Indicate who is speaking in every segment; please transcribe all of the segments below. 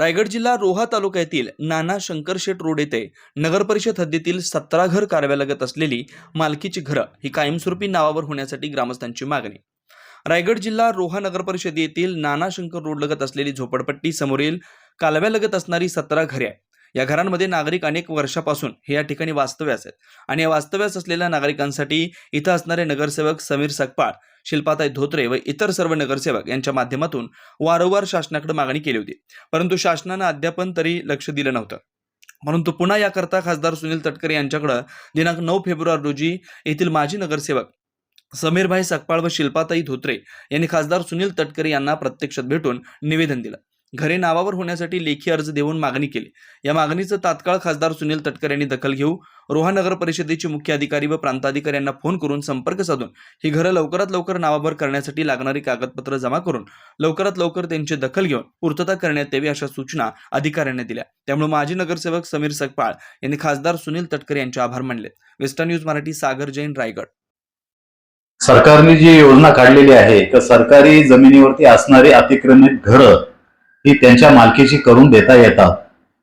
Speaker 1: रायगड जिल्हा रोहा तालुक्यातील नाना शंकरशेठ रोड येथे नगरपरिषद हद्दीतील सतरा घर कारव्यालगत असलेली मालकीची घरं ही कायमस्वरूपी नावावर होण्यासाठी ग्रामस्थांची मागणी. रायगड जिल्हा रोहा नगरपरिषद येथील नाना शंकर रोडलगत असलेली झोपडपट्टी समोरील कालव्यालगत असणारी सतरा घरे आहे या घरांमध्ये नागरिक अनेक वर्षापासून हे या ठिकाणी वास्तव्यास आहेत. आणि या वास्तव्यास असलेल्या नागरिकांसाठी इथं असणारे नगरसेवक समीर सकपाळ शिल्पाताई धोत्रे व इतर सर्व नगरसेवक यांच्या माध्यमातून वारंवार शासनाकडे मागणी केली होती. परंतु शासनानं अद्यापन तरी लक्ष दिलं नव्हतं. परंतु पुन्हा याकरता खासदार सुनील तटकरे यांच्याकडं दिनांक नऊ फेब्रुवारी रोजी येथील माजी नगरसेवक समीरभाई सकपाळ व शिल्पाताई धोत्रे यांनी खासदार सुनील तटकरे यांना प्रत्यक्षात भेटून निवेदन दिलं. घरे नावावर होण्यासाठी लेखी अर्ज देऊन मागणी केली. या मागणीचं तात्काळ खासदार सुनील तटकर यांनी दखल घेऊ रोहा नगर परिषदेचे मुख्य अधिकारी व प्रांताधिकारी यांना फोन करून संपर्क साधून ही घरं लवकरात लवकर नावावर करण्यासाठी लागणारी कागदपत्र जमा करून लवकरात लवकर त्यांची दखल घेऊन पूर्तता करण्यात यावी अशा सूचना अधिकाऱ्यांनी दिल्या. त्यामुळे माजी नगरसेवक समीर सकपाळ यांनी खासदार सुनील तटकर यांचे आभार मानले. Western news Marathi Sagar Jain Raigad.
Speaker 2: सरकारने जी योजना काढलेली आहे तर सरकारी जमिनीवरती असणारी अतिक्रमित घरं ही त्यांच्या मालकीची करून देता येतात.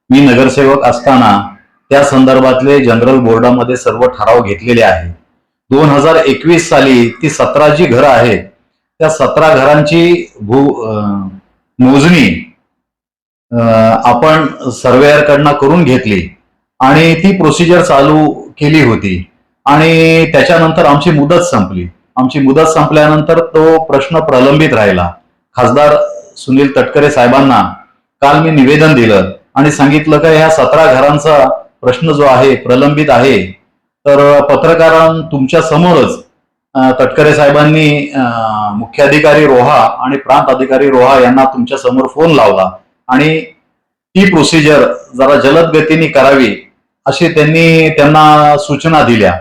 Speaker 2: मी नगरसेवक असताना त्या संदर्भातले जनरल बोर्डामध्ये सर्व ठराव घेतलेले आहे दोन हजार एकवीस साली ती सतरा जी घरं आहेत त्या सतरा घरांची भू मोजणी आपण सर्वेअरकडनं करून घेतली आणि ती प्रोसिजर चालू केली होती. आणि त्याच्यानंतर आमची मुदत संपली. आमची मुदत संपल्यानंतर तो प्रश्न प्रलंबित राहिला. खासदार सुनील तटकरे साहेबांना काल मी निवेदन दिलं आणि सांगितलं का ह्या सतरा घरांचा प्रश्न जो आहे प्रलंबित आहे तर पत्रकारां तुमच्या समोरच तटकरे साहेबांनी मुख्याधिकारी रोहा आणि प्रांत अधिकारी रोहा यांना तुमच्यासमोर फोन लावला आणि ती प्रोसिजर जरा जलद गतीने करावी अशी त्यांनी त्यांना सूचना दिल्या.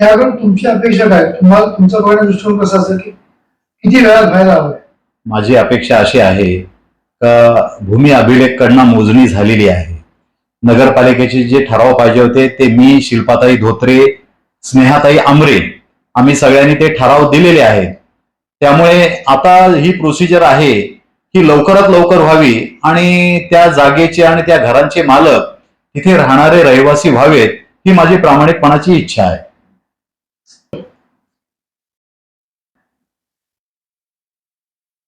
Speaker 3: त्याकडून तुमची अपेक्षा काय? तुम्हाला तुमचा बघण्याचा दृष्टिकोन कसा असेल की किती वेळात व्हायला हवं?
Speaker 2: माझी अपेक्षा अशी आहे का भूमी अभिलेखकडनं मोजणी झालेली आहे. नगरपालिकेचे जे ठराव पाहिजे होते ते मी शिल्पाताई धोत्रे स्नेहाताई आमरे आम्ही सगळ्यांनी ते ठराव दिलेले आहेत. त्यामुळे आता ही प्रोसिजर आहे ही लवकरात लवकर व्हावी आणि त्या जागेचे आणि त्या घरांचे मालक तिथे राहणारे रहिवासी व्हावेत ही माझी प्रामाणिकपणाची इच्छा आहे.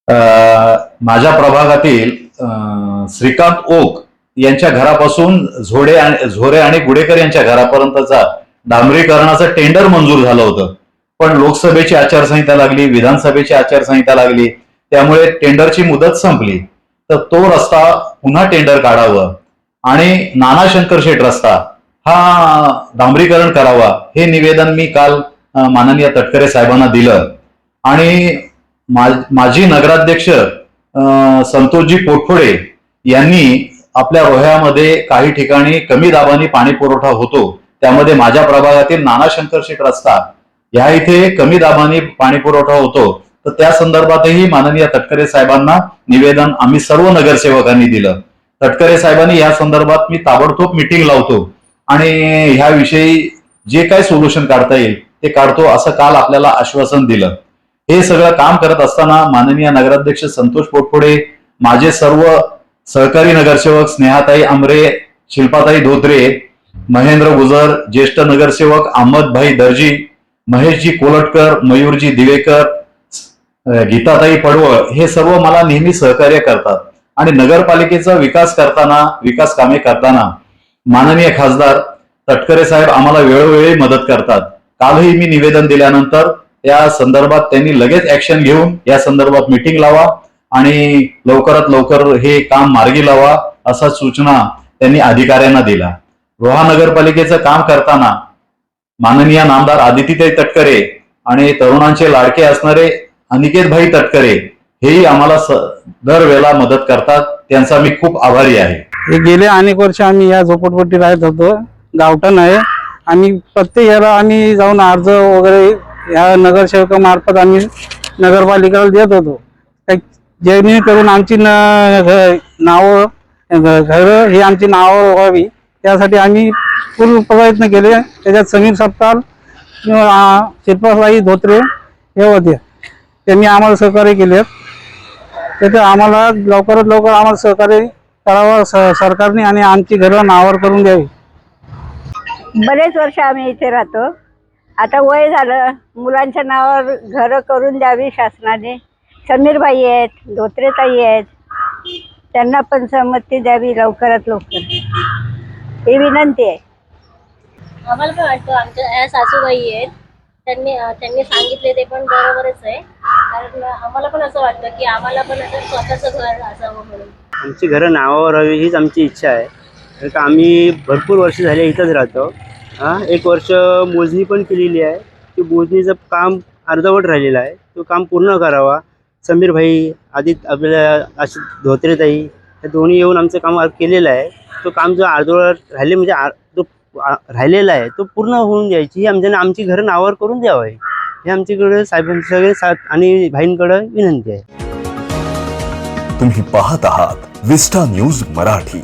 Speaker 2: माझ्या प्रभागातील श्रीकांत ओक यांच्या घरापासून झोडे आणि झोरे आणि गुडेकर यांच्या घरापर्यंतचा डांबरीकरणाचं टेंडर मंजूर झालं होतं. पण लोकसभेची आचारसंहिता लागली विधानसभेची आचारसंहिता लागली त्यामुळे टेंडरची मुदत संपली. तर तो रस्ता पुन्हा टेंडर काढावं आणि नाना शंकर शेठ रस्ता हा डांबरीकरण करावा हे निवेदन मी काल माननीय तटकरे साहेबांना दिलं. आणि माजी नगराध्यक्ष अं, संतोषजी पोटफोडे यांनी आपल्या रोह्यामध्ये काही ठिकाणी कमी दाबाने पाणी पुरवठा होतो. त्यामध्ये माझ्या प्रभागातील नाना शंकर शेठ रस्ता या इथे कमी दाबाने पाणी पुरवठा होतो. तर त्या संदर्भातही माननीय तटकरे साहेबांना निवेदन आम्ही सर्व नगरसेवकांनी दिलं. तटकरे साहेबांनी या संदर्भात मी ताबडतोब मिटिंग लावतो. आणि ह्याविषयी जे काय सोल्युशन काढता येईल ते काढतो असं काल आपल्याला आश्वासन दिलं. हे सगळं काम करत असताना माननीय नगराध्यक्ष संतोष पोटफोडे माझे सर्व सहकारी नगरसेवक स्नेहाताई आमरे शिल्पाताई धोत्रे महेंद्र गुजर ज्येष्ठ नगरसेवक अहमदभाई दर्जी महेशजी कोलटकर मयूरजी दिवेकर गीताताई पडवळ हे सर्व मला नेहमी सहकार्य करतात. आणि नगरपालिकेचा विकास करताना विकास कामे करताना माननीय खासदार तटकरे साहेब आम्हाला वेळोवेळी मदत करतात. कालही मी निवेदन दिल्यानंतर या संदर्भात त्यांनी लगेच ऍक्शन घेऊन या संदर्भात मिटिंग लावा आणि लवकरात लवकर हे काम मार्गी लावा असा सूचना त्यांनी अधिकाऱ्यांना दिला. रोहा नगरपालिकेचं काम करताना माननीय नामदार आदितीताई तटकरे आणि तरुणांचे लाडके असणारे अनिकेतभाई तटकरे हेही आम्हाला दरवेळेला मदत करतात. त्यांचा मी खूप आभारी आहे.
Speaker 4: हे गेले अनेक वर्ष आम्ही या झोपडपट्टी राहत होतो. गावठण आहे. आणि प्रत्येक याला आम्ही जाऊन अर्ज वगैरे या नगरसेवकामार्फत आम्ही नगरपालिकेला देत होतो. जेणेकरून आमची न नावं घर ही आमची नावं व्हावी त्यासाठी आम्ही पूर्ण प्रयत्न केले. त्याच्यात समीर सपकाल किंवा शिल्पाबाई धोत्रे हे होते. त्यांनी आम्हाला सहकार्य केले. त्याचं आम्हाला लवकरात लवकर आम्हाला सहकार्य करावं स- सरकारने आणि आमची घरं नावावर करून द्यावी.
Speaker 5: बरेच वर्ष आम्ही इथे राहतो. आता वय झालं. मुलांच्या नावावर घरं करून द्यावी शासनाने. समीरबाई आहेत धोत्रेताई आहेत. त्यांना पण संमती द्यावी लवकरात लवकर. ही विनंती आहे.
Speaker 6: आम्हाला पण वाटतं आमच्या या सासूबाई आहेत. त्यांनी त्यांनी सांगितले ते पण बरोबरच आहे. कारण आम्हाला पण असं वाटतं की आम्हाला पण असं स्वतःचं घर असावं म्हणून.
Speaker 7: आमची घरं नावावर हवी हीच आमची इच्छा आहे. कारण का आम्ही भरपूर वर्ष झाले इथंच राहतो. हां एक वर्ष मोजणी पण केलेली आहे. की मोजणीचं काम अर्धवट राहिलेलं आहे. तो काम पूर्ण करावा. समीर भाई आदित आपल्या अशी धोत्रेताई हे दोन्ही येऊन आमचं काम केलेलं आहे. तो काम जो अर्धवट राहिले म्हणजे आर- जो राहिलेला आहे तो पूर्ण होऊन द्यायची ही आमच्या आमची घरं नावावर करून द्यावं आहे हे आमच्याकडे साहेबांचे सगळे साथ आणि भाईंकडं विनंती आहे.
Speaker 8: तुम्ही पाहत आहात विस्टा न्यूज मराठी.